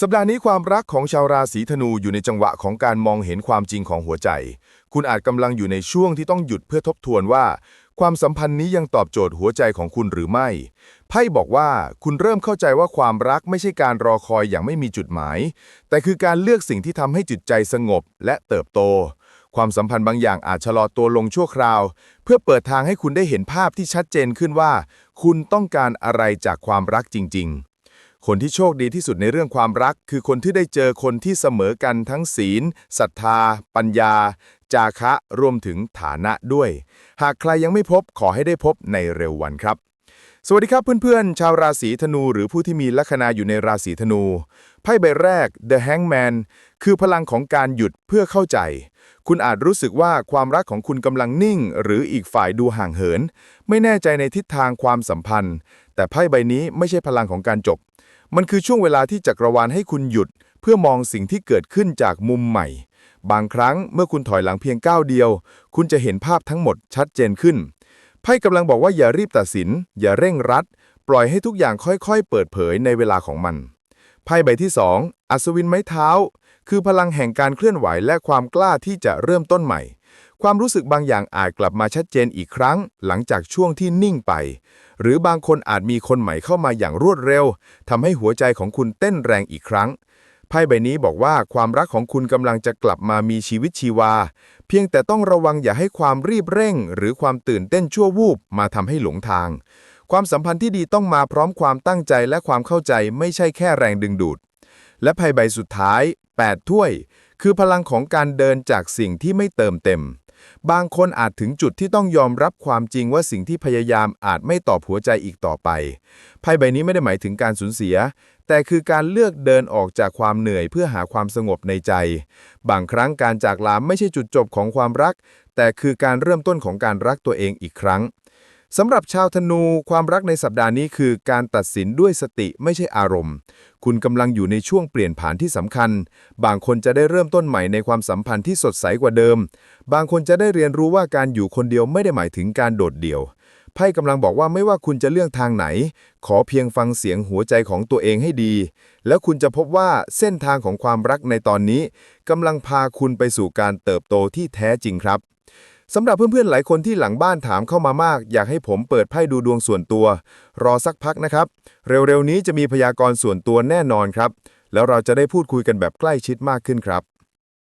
สัปดาห์นี้ความรักของชาวราศีธนูอยู่ในจังหวะของการมองเห็นความจริงของหัวใจ คุณอาจกำลังอยู่ในช่วงที่ต้องหยุดเพื่อทบทวนว่า ความสัมพันธ์นี้ยังตอบโจทย์หัวใจของคุณหรือไม่ ไพ่บอกว่าคุณเริ่มเข้าใจว่าความรักไม่ใช่การรอคอยอย่างไม่มีจุดหมาย แต่คือการเลือกสิ่งที่ทำให้จิตใจสงบและเติบโต ความสัมพันธ์บางอย่างอาจชะลอตัวลงชั่วคราว เพื่อเปิดทางให้คุณได้เห็นภาพที่ชัดเจนขึ้นว่า คุณต้องการอะไรจากความรักจริง ๆ คนที่โชคดีที่สุดในเรื่องความรัก คือคนที่ได้เจอคนที่เสมอกันทั้งศีลศรัทธา ปัญญา จาคะรวมถึงฐานะด้วย หากใครยังไม่พบขอให้ได้พบในเร็ววันครับ สวัสดีครับเพื่อนๆ ชาวราศีธนู หรือผู้ที่มีลัคนาอยู่ในราศีธนู ไพ่ใบแรก The Hangman คือพลังของการหยุดเพื่อเข้าใจคุณอาจรู้สึกว่าความรักของคุณกำลังนิ่ง หรืออีกฝ่ายดูห่างเหิน ไม่แน่ใจในทิศทางความสัมพันธ์ แต่ไพ่ใบนี้ไม่ใช่พลังของการจบ มันคือช่วงเวลาที่จักรวาลให้คุณหยุด เพื่อมองสิ่งที่เกิดขึ้นจากมุมใหม่ บางครั้งเมื่อคุณถอยหลังเพียงก้าวเดียว คุณจะเห็นภาพทั้งหมดชัดเจนขึ้นไพ่กำลังบอกว่าอย่ารีบตัดสิน อย่าเร่งรัด ปล่อยให้ทุกอย่างค่อยๆ เปิดเผยในเวลาของมันไพ่ใบที่ 2 อัศวินไม้เท้า คือพลังแห่งการเคลื่อนไหวและความกล้าที่จะเริ่มต้นใหม่ ความรู้สึกบางอย่างอาจกลับมาชัดเจนอีกครั้ง หลังจากช่วงที่นิ่งไป หรือบางคนอาจมีคนใหม่เข้ามาอย่างรวดเร็วทำให้หัวใจของคุณเต้นแรงอีกครั้งไพ่ใบนี้บอกว่าความรักของคุณกำลังจะกลับมามีชีวิตชีวา เพียงแต่ต้องระวังอย่าให้ความรีบเร่ง หรือความตื่นเต้นชั่ววูบมาทำให้หลงทาง ความสัมพันธ์ที่ดีต้องมาพร้อมความตั้งใจและความเข้าใจไม่ใช่แค่แรงดึงดูด และไพ่ใบสุดท้าย 8 ถ้วย คือพลังของการเดินจากสิ่งที่ไม่เติมเต็ม บางคนอาจถึงจุดที่ต้องยอมรับความจริงว่าสิ่งที่พยายามอาจไม่ตอบหัวใจอีกต่อไปไพ่ใบนี้ไม่ได้หมายถึงการสูญเสีย แต่คือการเลือกเดินออกจากความเหนื่อยเพื่อหาความสงบในใจ บางครั้งการจากลาไม่ใช่จุดจบของความรัก แต่คือการเริ่มต้นของการรักตัวเองอีกครั้ง สำหรับชาวธนูความรักในสัปดาห์นี้คือการตัดสินด้วยสติไม่ใช่อารมณ์ คุณกำลังอยู่ในช่วงเปลี่ยนผ่านที่สำคัญ บางคนจะได้เริ่มต้นใหม่ในความสัมพันธ์ที่สดใสกว่าเดิม บางคนจะได้เรียนรู้ว่าการอยู่คนเดียวไม่ได้หมายถึงการโดดเดี่ยวไพ่กำลังบอกว่าไม่ว่าคุณจะเลือกทางไหน ขอเพียงฟังเสียงหัวใจของตัวเองให้ดี แล้วคุณจะพบว่าเส้นทางของความรักในตอนนี้กำลังพาคุณไปสู่การเติบโตที่แท้จริงครับ สำหรับเพื่อนๆหลายคนที่หลังบ้านถามเข้ามามาก อยากให้ผมเปิดไพ่ดูดวงส่วนตัว รอสักพักนะครับ เร็วๆนี้จะมีพยากรณ์ส่วนตัวแน่นอนครับ แล้วเราจะได้พูดคุยกันแบบใกล้ชิดมากขึ้นครับ